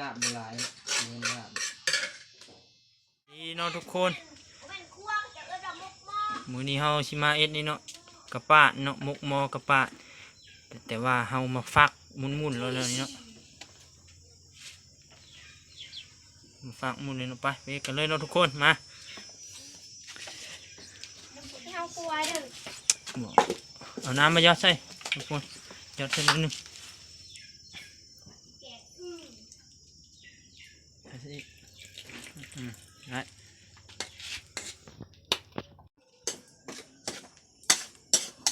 ลาบหลายเงินลาบนี่เนาะทุกคนมือนี้เฮาสิมาเอ็ดนี่เนาะกระปาดเนาะมุกหมอกระปาดแต่แต่ว่าเฮามาฟักหมุนๆแล้วนี่เนาะมาฟักหมุนเลยเนาะไปไปกันเลยเนาะทุกคนมาเฮากลัวเด้อบอกเอาน้ำมาหยอดใส่ทุกคนหยอดใส่นิดนึง แกะอืม ใส่ อีกอืมได้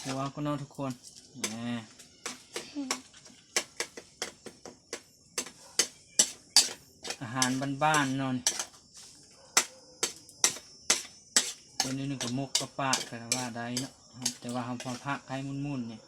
หัวก็นาะทุกคนแหมอาหารบ้านๆนอนตัวนี้นึงกับมกกระปะแต่ว่าได้เนาะแต่ว่าทำพอพักให้มุ่นๆเนี่ย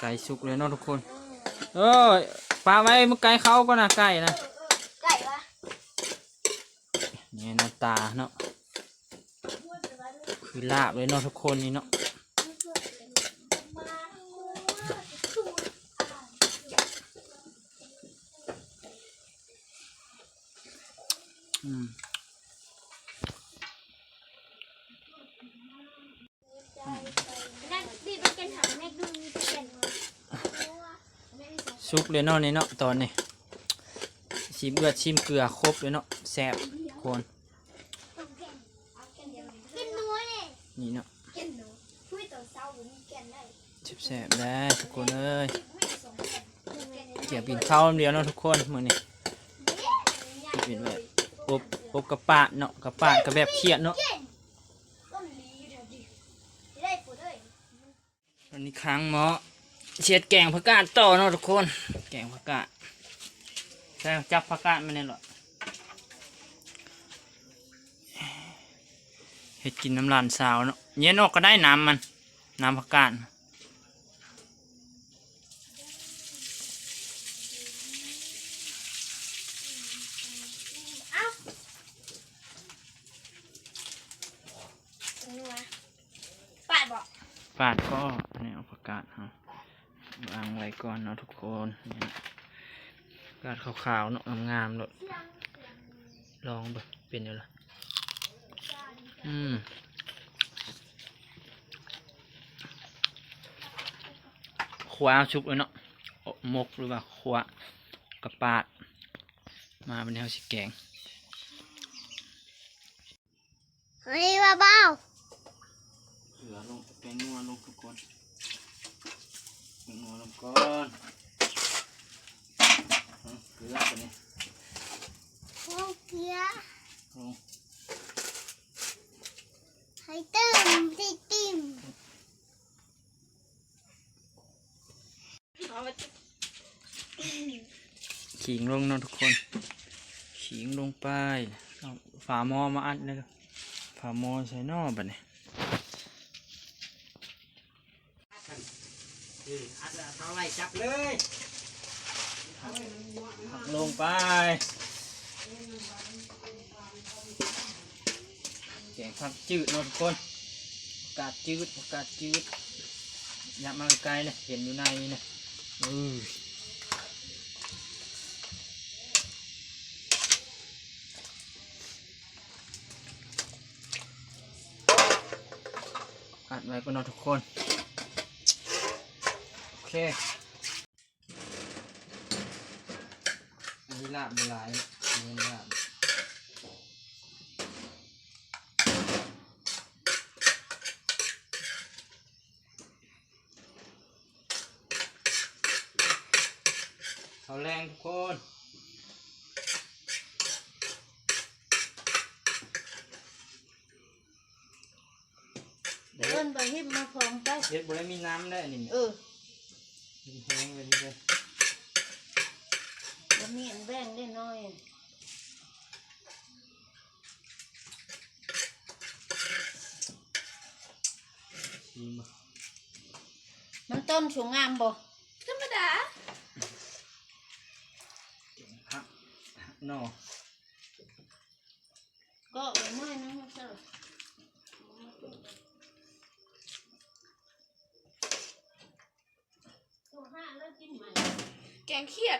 ไก่สุกเลยเนาะทุกคน เอ้ยปลาไว้มึงไก่เขาก็นะไก่นะไก่วะนี่หน้าตาเนาะคือลาบเลยเนาะทุกคนนี่เนาะอืม นั่นบีบไปกันหาแม่ดูมีเปลี่ยน สุกเลยเนาะนี่เนาะตอนนี้ชิมเกลือชิมเกลือครบเลยเนาะแซ่บทุกคนกินนัวเนี่ยนี่เนาะกินนัวคุยต่อเช้าผมแกนได้แซ่บๆได้ทุกคนเอ้ยไม่สองแกนเกี่ยวกินข้าวเดียวเนาะทุกคนมื้อนี้กินแบบอบอบกระปาดเนาะกระปาดกระแบบเขียดเนาะต้นลีเดี๋ยวดิได้ปุ๋ยเลยอันนี้ค้างหมอ เฉียดแกงผักกาดต่อเนาะทุกคน แกงผักกาดใช่จับผักกาดมาเนี่ยหรอเห็ดกินน้ำลานสาวเนาะเย็นออกก็ได้น้ำมัน น้ำผักกาดเอ้านัวปาดบอกปาดก็อันนี้เอาผักกาดฮะ วางไว้ก่อนเนาะทุกคนนี่ผักกาดขาวๆเนาะงามๆเนาะลองแบบเป็นอยู่ละอืมขวาชุบเลยเนาะหมกหรือว่าขวากระปาด มาเป็นแนวสิแกงเฮ้ยบ้าเบ้าเกลือลงแป้งนัวลงทุกคน แป้งนัวลงก่อนเอาเกลือตัวนี้โอ้เกียลงให้เติมที่ติ่มขิงลงเนาะทุกคน ขิงลงไปเอาฝาหม้อมาอัดเลยเด้อฝาหม้อใส่นอบัดนี้ อัดเท่าไรจับเลยผักลงไปแกงผักจืดเนาะทุกคนกกาดจืดกกาดจืดอยากมาไกลเนี่ยเห็นอยู่ในนี่ยอืออัดไว้ก็นอนทุกคน เคอันนี้ลาบโบราณอันนี้ลาบเขาแรงทุกคนเดินไปหิบมาพร้อมไปเฮ็ดบ่ได้มีน้ำได้อันนี่เออ มีแห้งไปนี่เลยแล้วมีอันแบ่งได้น้อยชิมมันต้นสูงงามบ่ธรรมดาเก่งพักหนอก็เอาไม้นึงเถอะ แกงเครียด